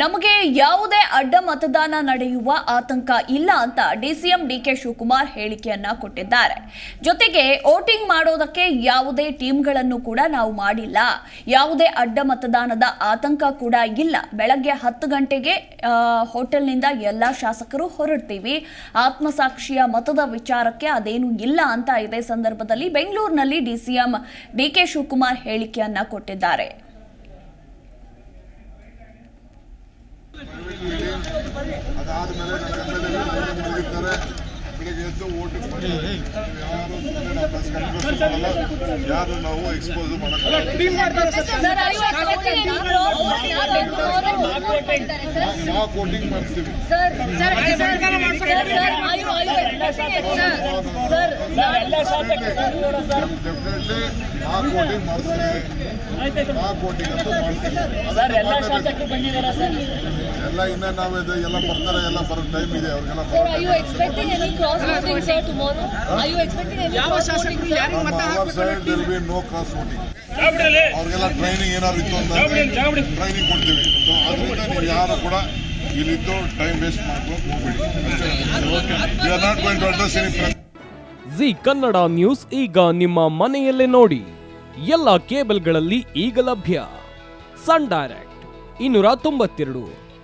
ನಮಗೆ ಯಾವುದೇ ಅಡ್ಡ ಮತದಾನ ನಡೆಯುವ ಆತಂಕ ಇಲ್ಲ ಅಂತ ಡಿಸಿಎಂ ಡಿಕೆ ಶಿವಕುಮಾರ್ ಹೇಳಿಕೆಯನ್ನ ಕೊಟ್ಟಿದ್ದಾರೆ. ಜೊತೆಗೆ ವೋಟಿಂಗ್ ಮಾಡೋದಕ್ಕೆ ಯಾವುದೇ ಟೀಮ್ಗಳನ್ನು ಕೂಡ ನಾವು ಮಾಡಿಲ್ಲ. ಯಾವುದೇ ಅಡ್ಡ ಮತದಾನದ ಆತಂಕ ಕೂಡ ಇಲ್ಲ. ಬೆಳಗ್ಗೆ ಹತ್ತು ಗಂಟೆಗೆ ಹೋಟೆಲ್ನಿಂದ ಎಲ್ಲ ಶಾಸಕರು ಹೊರಡ್ತೀವಿ. ಆತ್ಮಸಾಕ್ಷಿಯ ಮತದ ವಿಚಾರಕ್ಕೆ ಅದೇನು ಇಲ್ಲ ಅಂತ ಇದೇ ಸಂದರ್ಭದಲ್ಲಿ ಬೆಂಗಳೂರಿನಲ್ಲಿ ಡಿಸಿಎಂ ಡಿಕೆ ಶಿವಕುಮಾರ್ ಹೇಳಿಕೆಯನ್ನ ಕೊಟ್ಟಿದ್ದಾರೆ. ಅದಾದ್ಮೇಲೆ ಮೇಲೆ ಮಲಗಿರ್ತಾರೆ ಬೆಳಿಗ್ಗೆ ಎದ್ದು ಓಟ್ ಯಾರು ಸುಮ್ಮನೆ ನಾವು ಯಾರು ನಾವು ಎಕ್ಸ್ಪೋಸ್ ಮಾಡಲ್ಲ. ನಾವು ವೋಟಿಂಗ್ ಸರ್ ಡೆಫಿನೆಟ್ಲಿ ಆ ವೋಟಿಂಗ್ ಮಾಡ್ತೀವಿ ಆ ವೋಟಿಂಗ್ ಅಂತೂ ಮಾಡ್ತೀವಿ ಎಲ್ಲ ಇನ್ನ ನಾವು ಇದು ಎಲ್ಲ ಬರ್ತಾರೆ ಎಲ್ಲ ಬರೋ ಟೈಮ್ ಇದೆ ಅವ್ರಿಗೆಲ್ಲ Sir, are you expecting any cross voting, sir, tomorrow? Are you expecting any cross voting, sir? ನಮ್ಮ our side there'll be no cross voting ಅವ್ರಿಗೆಲ್ಲ ಟ್ರೈನಿಂಗ್ ಏನಾದ್ರು ಇತ್ತು ಅಂದ್ರೆ ಟ್ರೈನಿಂಗ್ ಕೊಡ್ತೀವಿ. ಅದರಿಂದ ನೀವು ಯಾರು ಕೂಡ ಇಲ್ಲಿದ್ದು ಟೈಮ್ ವೇಸ್ಟ್ ಮಾಡ್ಕೊಂಡು ಹೋಗ್ಬೇಡಿ. You are not going to address any Zee Kannada news ಈಗ ನಿಮ್ಮ ಮನೆಯಲ್ಲೇ ನೋಡಿ. ಎಲ್ಲ ಕೇಬಲ್ಗಳಲ್ಲಿ ಈಗ ಲಭ್ಯ. ಸನ್ ಡೈರೆಕ್ಟ್ ಇನ್ನೂರ ತೊಂಬತ್ತೆರಡು.